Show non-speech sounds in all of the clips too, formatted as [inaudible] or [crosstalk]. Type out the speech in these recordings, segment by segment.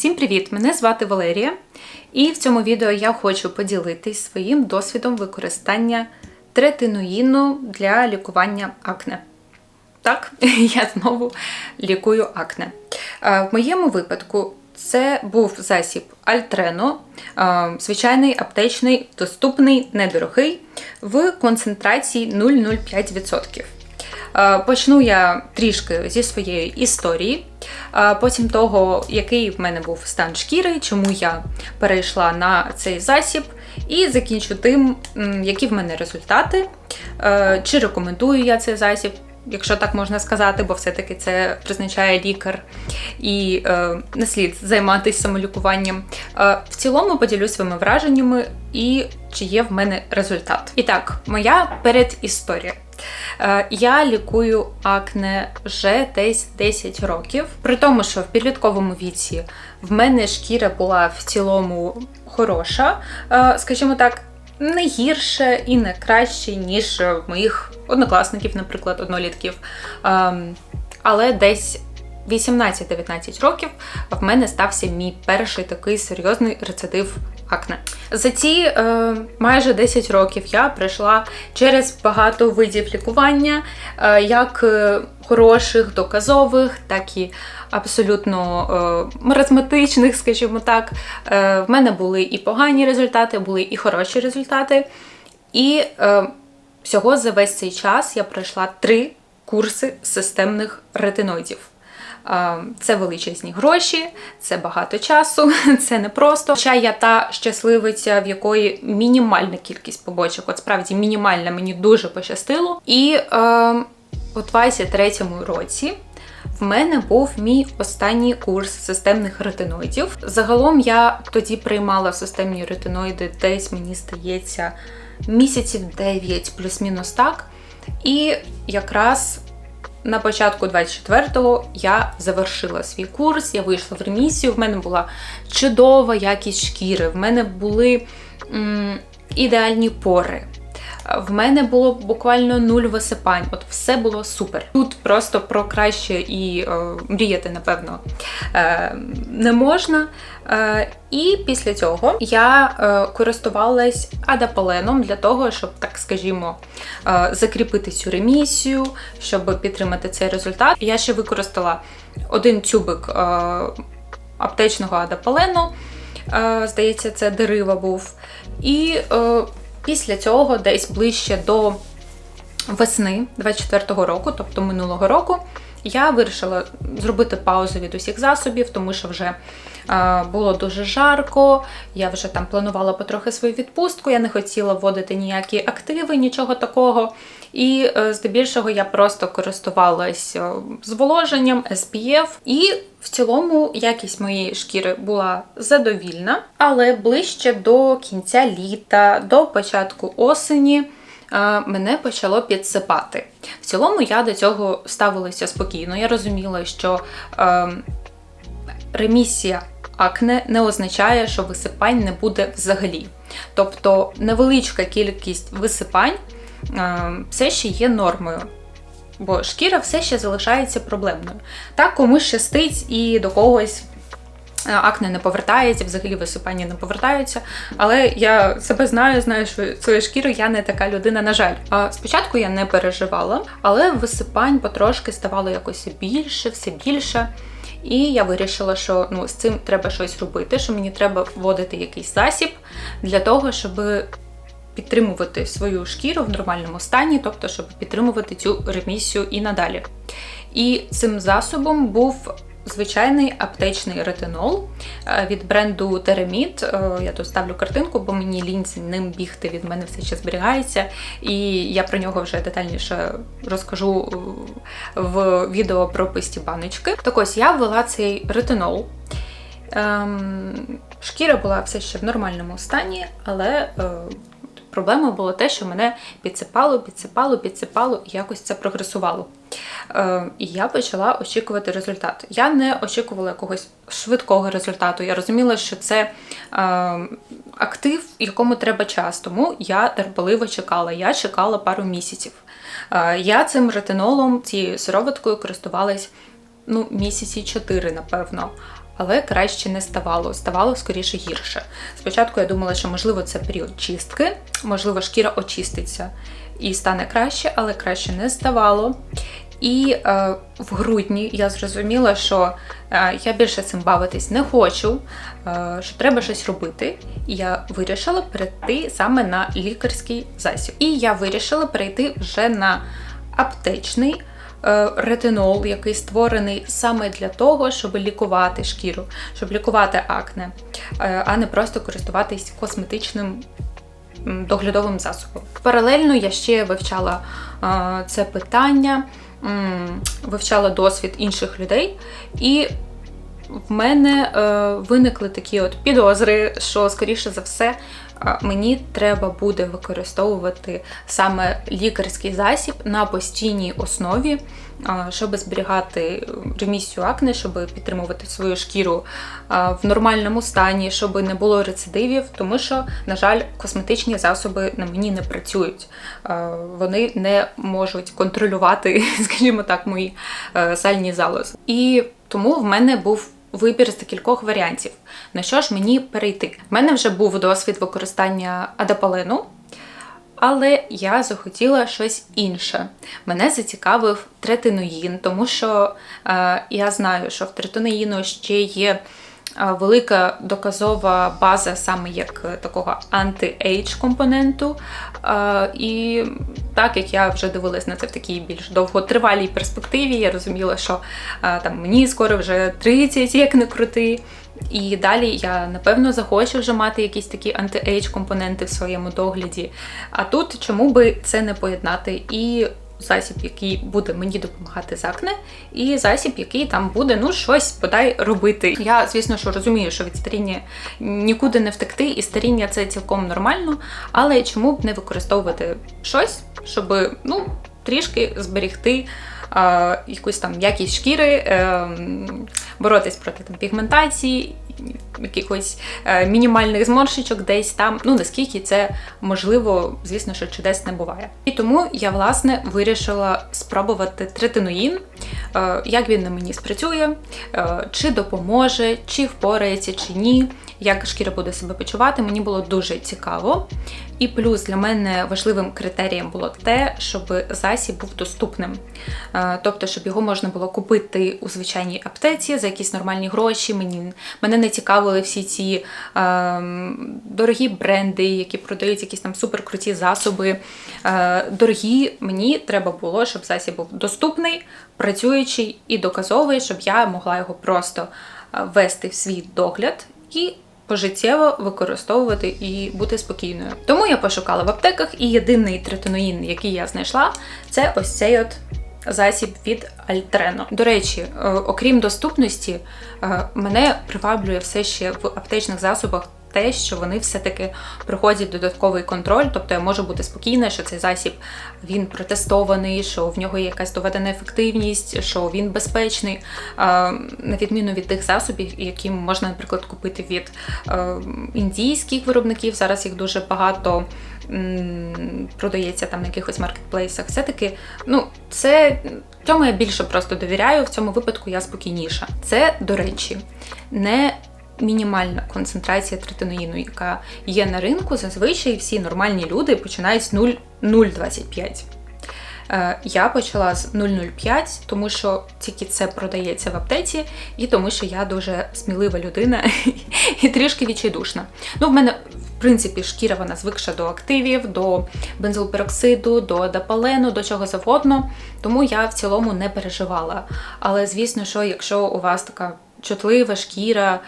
Всім привіт! Мене звати Валерія, і в цьому відео я хочу поділитись своїм досвідом використання третиноїну для лікування акне. Так, [laughs] я знову лікую акне. Е, В моєму випадку це був засіб Альтрено, е, звичайний аптечний, доступний, недорогий, в концентрації 0,05%. Е, Почну я трішки зі своєї історії, е, потім того, який в мене був стан шкіри, чому я перейшла на цей засіб, і закінчу тим, які в мене результати, е, чи рекомендую я цей засіб. Якщо так можна сказати, бо все-таки це призначає лікар і не слід займатися самолікуванням. В цілому поділюсь своїми враженнями і чи є в мене результат. І так, моя передісторія. Е, Я лікую акне вже десь 10 років. При тому, що в підлітковому віці в мене шкіра була в цілому хороша, е, скажімо так, не гірше і не краще, ніж моїх однокласників, наприклад, однолітків. Ем, Але десь 18-19 років в мене стався мій перший такий серйозний рецидив акне. За ці е, майже 10 років я пройшла через багато видів лікування, е, як е, хороших, доказових, так і абсолютно е, маразматичних, скажімо так. Е, в мене були і погані результати, були і хороші результати. І е, всього за весь цей час я пройшла три курси системних ретиноїдів. Це величезні гроші, це багато часу, [laughs] це непросто. Хоча я та щасливиця, в якої мінімальна кількість побочок, от справді мінімальна, мені дуже пощастило. І е, у 23-му році в мене був мій останній курс системних ретиноїдів. Загалом я тоді приймала системні ретиноїди, десь мені здається, місяців 9 плюс-мінус так. І якраз на початку 24-го я завершила свій курс, я вийшла в ремісію. В мене була чудова якість шкіри, в мене були м, ідеальні пори. В мене було буквально нуль висипань. От все було супер. Тут просто про краще і е, мріяти, напевно, е, не можна. Е, і після цього я е, користувалась адаполеном для того, щоб, так скажімо, е, закріпити цю ремісію, щоб підтримати цей результат. Я ще використала один тюбик аптечного адаполену. Е, здається, це дерива був. І після цього, десь ближче до весни 24-го року, тобто минулого року, я вирішила зробити паузу від усіх засобів, тому що вже е, було дуже жарко. Я вже там планувала потрохи свою відпустку. Я не хотіла вводити ніякі активи, нічого такого. І е, здебільшого я просто користувалась е, зволоженням SPF. І в цілому якість моєї шкіри була задовільна, але ближче до кінця літа, до початку осені. Мене почало підсипати. В цілому я до цього ставилася спокійно. Я розуміла, що е, ремісія акне не означає, що висипань не буде взагалі. Тобто невеличка кількість висипань е, все ще є нормою. Бо шкіра все ще залишається проблемною. Так, комусь щастить і до когось акне не повертається, взагалі висипання не повертаються. Але я себе знаю, знаю, що свою шкіру я не така людина, на жаль. А спочатку я не переживала, але висипань потрошки ставало якось більше, все більше. І я вирішила, що ну, з цим треба щось робити, що мені треба вводити якийсь засіб для того, щоб підтримувати свою шкіру в нормальному стані, тобто, щоб підтримувати цю ремісію і надалі. І цим засобом був звичайний аптечний ретинол е, від бренду Тереміт. Я тут ставлю картинку, бо мені лінь з ним бігти від мене все ще зберігається. І я про нього вже детальніше розкажу е, в відео про писті баночки. Так ось я ввела цей ретинол. Ем, шкіра була все ще в нормальному стані, але е, проблемою було те, що мене підсипало, підсипало, підсипало і якось це прогресувало. Е, і я почала очікувати результат. Я не очікувала якогось швидкого результату. Я розуміла, що це е, актив, якому треба час. Тому я терпеливо чекала. Я чекала пару місяців. Е, я цим ретинолом, цією сироваткою користувалась ну, місяці чотири, напевно. Але краще не ставало, ставало скоріше гірше. Спочатку я думала, що можливо це період чистки, можливо, шкіра очиститься і стане краще, але краще не ставало. І е, в грудні я зрозуміла, що е, я більше цим бавитись не хочу, е, що треба щось робити. І я вирішила перейти саме на лікарський засіб. І я вирішила перейти вже на аптечний ретинол, який створений саме для того, щоб лікувати шкіру, щоб лікувати акне, е, а не просто користуватись косметичним. Доглядовим засобом. Паралельно я ще вивчала е, це питання, вивчала досвід інших людей, і в мене е, виникли такі от підозри, що, скоріше за все, е, мені треба буде використовувати саме лікарський засіб на постійній основі, е, щоб зберігати ремісію акне, щоб підтримувати свою шкіру в нормальному стані, щоб не було рецидивів, тому що, на жаль, косметичні засоби на мені не працюють. Вони не можуть контролювати, [laughs] скажімо так, мої сальні залози. І тому в мене був вибір з декількох варіантів. На що ж мені перейти? У мене вже був досвід використання адапалину, але я захотіла щось інше. Мене зацікавив третиноїн, тому що е, я знаю, що в третиноїну ще є велика доказова база саме як е, такого анти-ейдж компоненту. І так як я вже дивилась на це в такій більш довготривалій перспективі, я розуміла, що там мені скоро вже 30, як не крути. І далі я напевно захочу вже мати якісь такі анти-ейдж компоненти в своєму догляді. А тут чому би це не поєднати і засіб, який буде мені допомагати з акне, і засіб, який там буде ну щось подай робити. Я, звісно, що розумію, що від старіння нікуди не втекти, і старіння це цілком нормально. Але чому б не використовувати щось, щоб ну трішки зберігти якусь там якість шкіри, е, боротись проти там пігментації якихось е, мінімальних зморшечок десь там. Ну наскільки це можливо, звісно, що чудес не буває. І тому я власне вирішила спробувати третиноїн, е, як він на мені спрацює, е, чи допоможе, чи впорається, чи ні. Як шкіра буде себе почувати, мені було дуже цікаво. І плюс для мене важливим критерієм було те, щоб засіб був доступним. Тобто, щоб його можна було купити у звичайній аптеці за якісь нормальні гроші. Мені Мене не цікавили всі ці е, дорогі бренди, які продають якісь там суперкруті засоби. Е, Дорогі, мені треба було, щоб засіб був доступний, працюючий і доказовий, щоб я могла його просто е, ввести в свій догляд і. Пожиттєво використовувати і бути спокійною. Тому я пошукала в аптеках, і єдиний третиноїн, який я знайшла, це ось цей от засіб від Альтрено. До речі, е, окрім доступності, е, мене приваблює все ще в аптечних засобах. Те, що вони все-таки проходять додатковий контроль, тобто я можу бути спокійна, що цей засіб він протестований, що в нього є якась доведена ефективність, що він безпечний, е, на відміну від тих засобів, які можна, наприклад, купити від індійських виробників. Зараз їх дуже багато продається там на якихось маркетплейсах. Все-таки, ну, це цьому я більше просто довіряю, в цьому випадку я спокійніша. Це, до речі, не мінімальна концентрація третиноїну, яка є на ринку. Зазвичай всі нормальні люди починають з 0,025. Е, я почала з 0,05, тому що тільки це продається в аптеці, і тому що я дуже смілива людина [laughs] і трішки відчайдушна. Ну, в мене, принципі, шкіра вона звикша до активів, до бензилпероксиду, до дапалену, до чого завгодно, тому я в цілому не переживала. Але звісно, що якщо у вас така чутлива шкіра,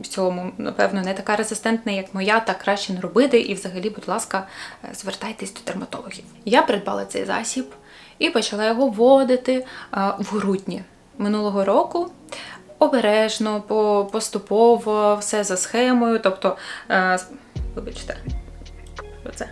в цьому, напевно, не така резистентна, як моя, так краще не робити. І, взагалі, будь ласка, е, звертайтесь до дерматологів. Я придбала цей засіб і почала його вводити е, в грудні минулого року. Обережно, поступово, все за схемою. Тобто, е, вибачте, що це?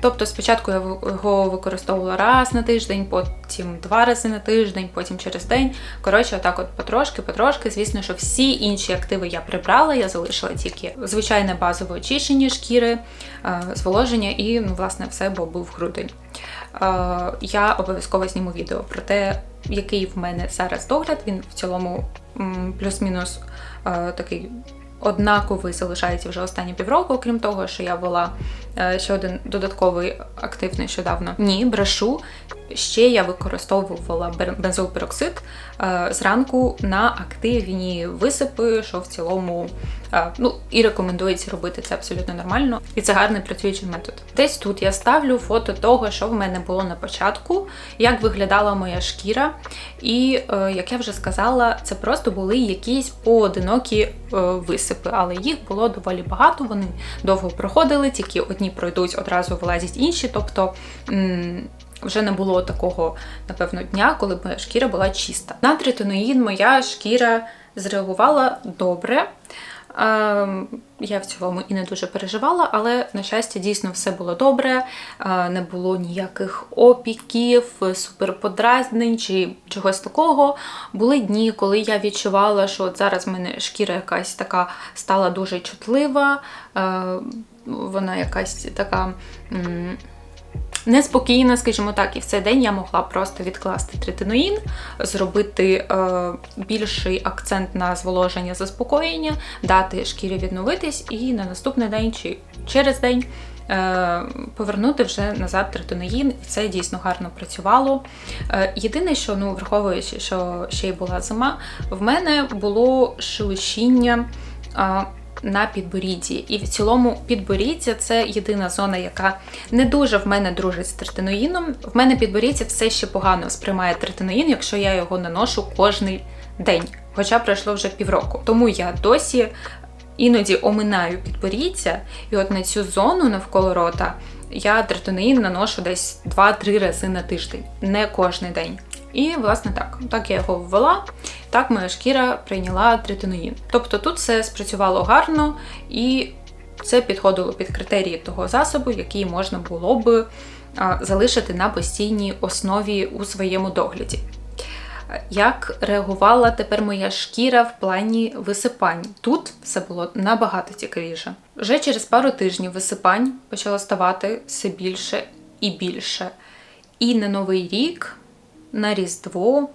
Тобто спочатку я його використовувала раз на тиждень, потім два рази на тиждень, потім через день. Коротше, отак от потрошки-потрошки. Звісно, що всі інші активи я прибрала, я залишила тільки звичайне базове очищення шкіри, е, зволоження і, ну, власне, все, бо був грудень. Я обов'язково зніму відео про те, який в мене зараз догляд. Він в цілому плюс-мінус такий однаковий залишається вже останні півроку, окрім того, що я вела е, ще один додатковий актив нещодавно. Ні, брешу. Ще я використовувала бензолпероксид е, зранку на активні висипи, що в цілому е, ну і рекомендується робити це абсолютно нормально. І це гарний працюючий метод. Десь тут я ставлю фото того, що в мене було на початку, як виглядала моя шкіра. І, як я вже сказала, це просто були якісь поодинокі висипи, але їх було доволі багато. Вони довго проходили, тільки одні пройдуть, одразу вилазять інші. Тобто вже не було такого, напевно, дня, коли моя шкіра була чиста. На третиноїн моя шкіра зреагувала добре. Ем, я в цілому і не дуже переживала, але, на щастя, дійсно все було добре, е, не було ніяких опіків, суперподразнень чи чогось такого. Були дні, коли я відчувала, що от зараз в мене шкіра якась така стала дуже чутлива, е, вона якась така неспокійна, скажімо так, і в цей день я могла просто відкласти третиноїн, зробити е, більший акцент на зволоження заспокоєння, дати шкірі відновитись, і на наступний день чи через день. Е, повернути вже назад третиноїн, і це дійсно гарно працювало. Е, єдине, що ну, враховуючи, що ще й була зима, в мене було шелушіння на підборідді. І в цілому підборіддя це єдина зона, яка не дуже в мене дружить з третиноїном. В мене підборіддя все ще погано сприймає третиноїн, якщо я його наношу кожний день, хоча пройшло вже півроку. Тому я досі іноді оминаю підборіддя, і от на цю зону навколо рота я третиноїн наношу десь 2-3 рази на тиждень, не кожний день. І, власне, так. Так я його ввела, так моя шкіра прийняла третиноїн. Тобто тут все спрацювало гарно і це підходило під критерії того засобу, який можна було б залишити на постійній основі у своєму догляді. Як реагувала тепер моя шкіра в плані висипань? Тут все було набагато цікавіше. Вже через пару тижнів висипань почало ставати все більше і більше. І на новий рік на Різдво.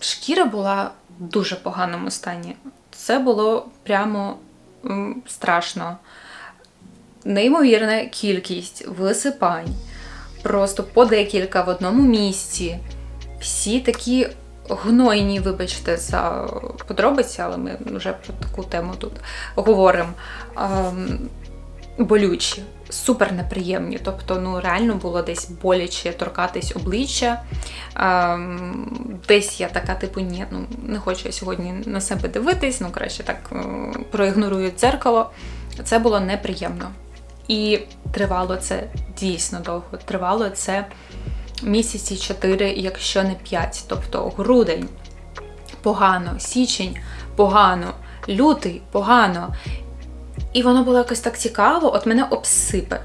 Шкіра була в дуже поганому стані. Це було прямо страшно. Неймовірна кількість висипань, просто по декілька в одному місці. Всі такі гнойні, вибачте, за подробиці, але ми вже про таку тему тут говоримо. Болючі супер неприємні. Тобто, ну реально було десь боляче торкатись обличчя. Ем, десь я така, типу, ні, ну не хочу я сьогодні на себе дивитись, ну краще так е, проігнорую дзеркало. Це було неприємно. І тривало це дійсно довго. Тривало це місяці 4, якщо не 5. Тобто грудень погано, січень погано, лютий погано. І воно було якось так цікаво, от мене обсипе.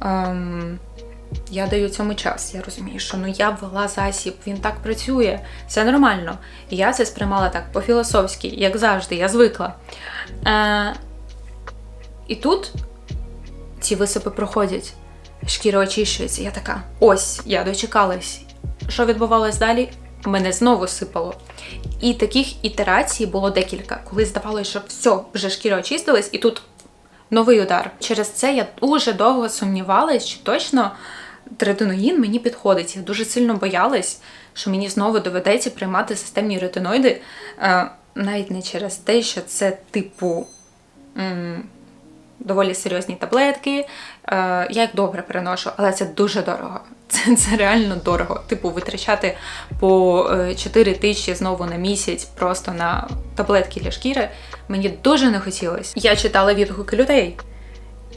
Ем, Я даю цьому час. Я розумію, що ну я ввела засіб, він так працює, все нормально. Я це сприймала так по-філософськи, як завжди, я звикла. Е, І тут ці висипи проходять, шкіра очищується. Я така: ось, я дочекалась. Що відбувалось далі? Мене знову сипало. І таких ітерацій було декілька, коли здавалося, що все, вже шкіра очистилась, і тут новий удар. Через це я дуже довго сумнівалась, чи точно третиноїн мені підходить. Я дуже сильно боялась, що мені знову доведеться приймати системні ретиноїди, е, навіть не через те, що це типу. Доволі серйозні таблетки. Е, я їх добре переношу, але це дуже дорого. [laughs] Це це реально дорого. Типу, витрачати по 4 е, тисячі знову на місяць просто на таблетки для шкіри. Мені дуже не хотілося. Я читала відгуки людей.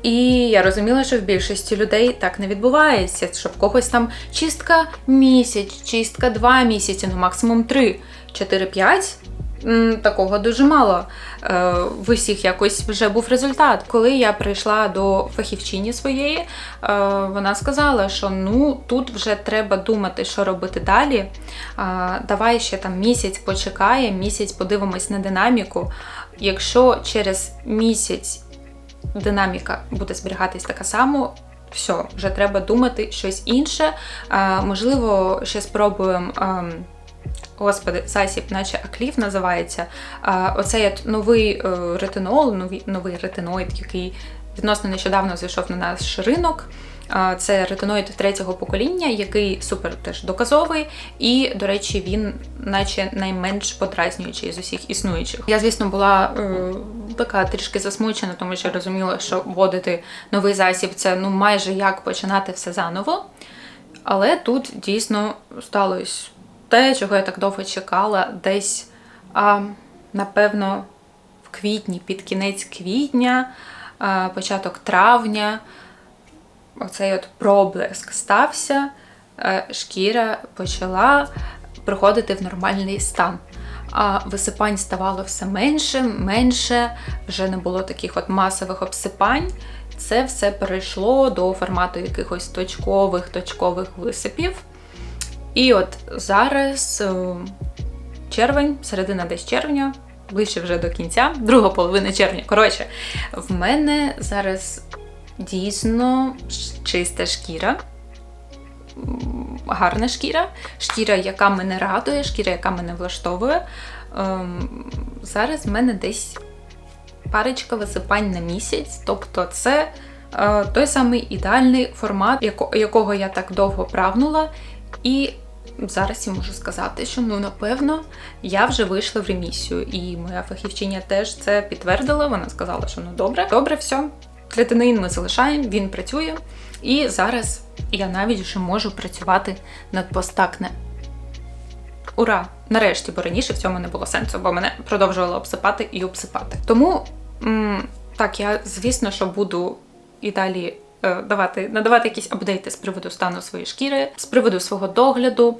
І я розуміла, що в більшості людей так не відбувається, що в когось там чистка місяць, чистка два місяці, ну максимум три, 4-5 Такого дуже мало. Е, в усіх якось вже був результат. Коли я прийшла до фахівчині своєї, е, вона сказала, що ну тут вже треба думати, що робити далі. Давай ще там місяць почекаємо, місяць подивимось на динаміку. Якщо через місяць динаміка буде зберігатись така само, все, вже треба думати щось інше. А, Можливо, ще спробуємо. Ем, Господи, засіб, наче Аклів називається. А, Оцей от новий е, ретинол, новий, новий ретиноїд, який відносно нещодавно зайшов на наш ринок. Це ретиноїд третього покоління, який супер теж доказовий, і, до речі, він, наче найменш подразнюючий з усіх існуючих. Я, звісно, була е, така трішки засмучена, тому що розуміла, що вводити новий засіб це ну майже як починати все заново. Але тут дійсно сталося те, чого я так довго чекала, десь, а, напевно, в квітні, під кінець квітня, а, початок травня оцей от проблеск стався, е, шкіра почала приходити в нормальний стан. А висипань ставало все менше, менше, вже не було таких от масових обсипань. Це все перейшло до формату якихось точкових точкових висипів. І от зараз е, червень, середина десь червня, ближче вже до кінця, друга половина червня. Коротше, в мене зараз дійсно чиста шкіра, гарна шкіра, шкіра, яка мене радує, шкіра, яка мене влаштовує. Ем, зараз в мене десь парочка висипань на місяць. Тобто це е, той самий ідеальний формат, якого я так довго прагнула. І зараз я можу сказати, що ну напевно я вже вийшла в ремісію. І моя фахівчиня теж це підтвердила. Вона сказала, що ну добре, добре, все, Клетинин ми залишаємо, він працює. І зараз я навіть вже можу працювати над постакне. Ура! Нарешті, бо раніше в цьому не було сенсу, бо мене продовжувало обсипати і обсипати. Тому, так, я, звісно, що буду і далі е, давати, надавати якісь апдейти з приводу стану своєї шкіри, з приводу свого догляду,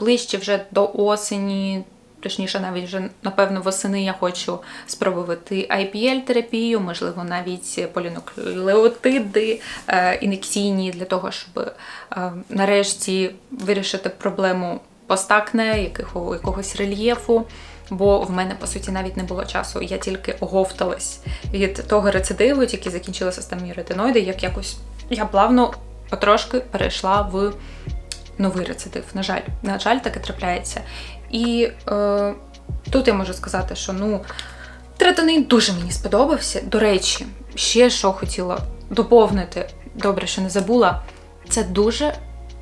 ближче вже до осені, точніше, навіть вже, напевно, восени я хочу спробувати IPL-терапію, можливо, навіть полінуклеотиди е, ін'єкційні для того, щоб е, нарешті вирішити проблему постакне, якого, якогось рельєфу. Бо в мене, по суті, навіть не було часу. Я тільки оговталась від того рецидиву, тільки закінчила системні ретиноїди, як якось я плавно потрошки перейшла в новий рецидив. На жаль, на жаль, таке трапляється. І е, тут я можу сказати, що ну, третонин дуже мені сподобався. До речі, ще що хотіла доповнити, добре, що не забула, це дуже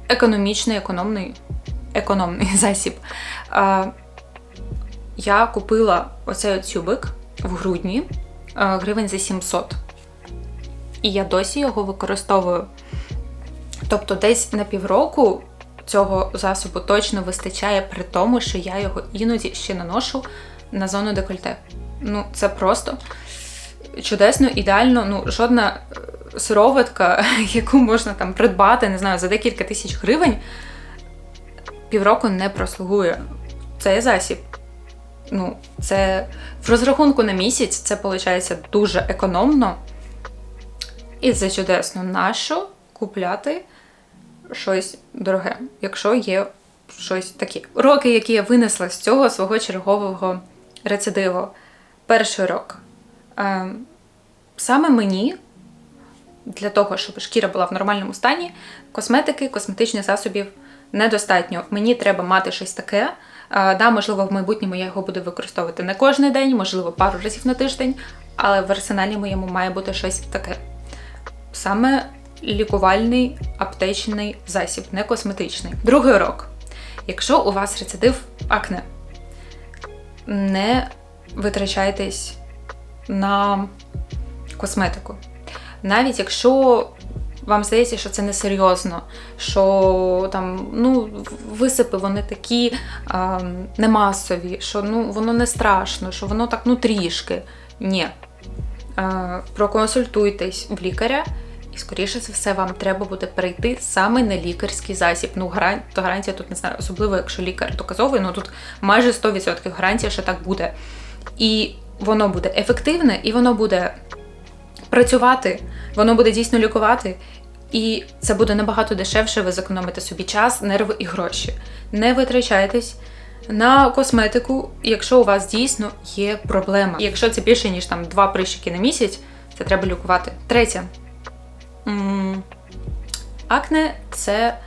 економічний, економний економний [laughs] засіб. Е, я купила оцей тюбик в грудні е, гривень за 700. І я досі його використовую. Тобто, десь на півроку цього засобу точно вистачає при тому, що я його іноді ще наношу на зону декольте. Ну, це просто чудесно, ідеально, ну, жодна е, сироватка, [laughs] яку можна там придбати, не знаю, за декілька тисяч гривень, півроку не прослугує. Цей засіб. Ну, це в розрахунку на місяць це виходить дуже економно. І це чудесно. Нащо купляти щось дороге, якщо є щось таке. Уроки, які я винесла з цього свого чергового рецидиву. Перший урок. Ем, саме мені, для того, щоб шкіра була в нормальному стані, косметики, косметичних засобів недостатньо. Мені треба мати щось таке. Е, да, Можливо, в майбутньому я його буду використовувати не кожен день, можливо, пару разів на тиждень, але в арсеналі моєму має бути щось таке. Саме лікувальний аптечний засіб, не косметичний. Другий урок. Якщо у вас рецидив акне, не витрачайтесь на косметику. Навіть якщо вам здається, що це несерйозно, що там ну, висипи вони такі а, немасові, що ну, воно не страшно, що воно так ну трішки. Ні. А, проконсультуйтесь в лікаря і, скоріше за все, вам треба буде перейти саме на лікарський засіб. Ну, гарантія, то гарантія тут не знаю, особливо, якщо лікар доказовий, ну тут майже 100% гарантія, що так буде. І воно буде ефективне, і воно буде працювати, воно буде дійсно лікувати. І це буде набагато дешевше, ви зекономите собі час, нерви і гроші. Не витрачайтесь на косметику, якщо у вас дійсно є проблема. Якщо це більше, ніж там два прищики на місяць, це треба лікувати. Третє Акне це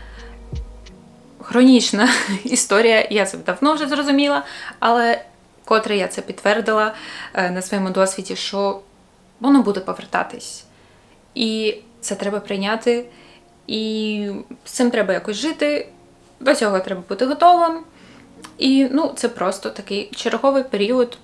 хронічна [laughs] історія, я це давно вже зрозуміла, але котре я це підтвердила е, на своєму досвіді, що воно буде повертатись. І це треба прийняти, і з цим треба якось жити, до цього треба бути готовим. І ну, це просто такий черговий період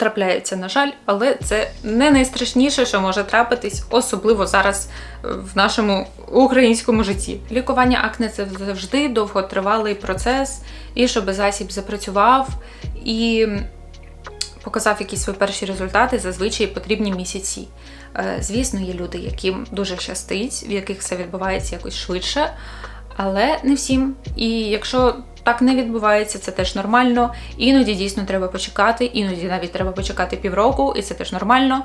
трапляється, на жаль, але це не найстрашніше, що може трапитись, особливо зараз в нашому українському житті. Лікування акне це завжди довготривалий процес, і щоб засіб запрацював і показав якісь свої перші результати, зазвичай потрібні місяці. Е, Звісно, є люди, яким дуже щастить, в яких все відбувається якось швидше, але не всім. І якщо так не відбувається, це теж нормально. Іноді дійсно треба почекати, іноді навіть треба почекати півроку, і це теж нормально.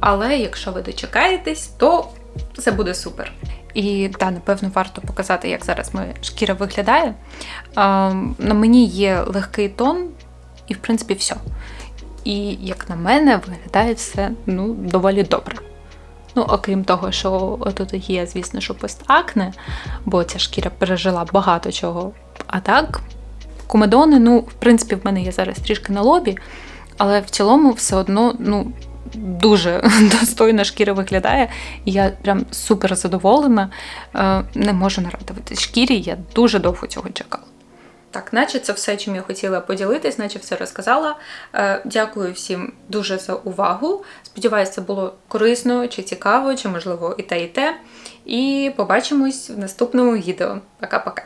Але якщо ви дочекаєтесь, то це буде супер. І та, напевно, варто показати, як зараз моя шкіра виглядає. А, на мені є легкий тон, і в принципі все. І як на мене, виглядає все ну, доволі добре. Ну, окрім того, що тут є, звісно, що постакне, бо ця шкіра пережила багато чого. А так, комедони, ну, в принципі, в мене є зараз трішки на лобі, але в цілому все одно, ну. Дуже [laughs] достойна шкіра виглядає, і я прям супер задоволена. Е, Не можу нарадувати шкірі, я дуже довго цього чекала. Так, наче це все, чим я хотіла поділитись, наче все розказала. Е, Дякую всім дуже за увагу. Сподіваюся, це було корисно чи цікаво, чи можливо і те, і те. І побачимось в наступному відео. Пока-пока.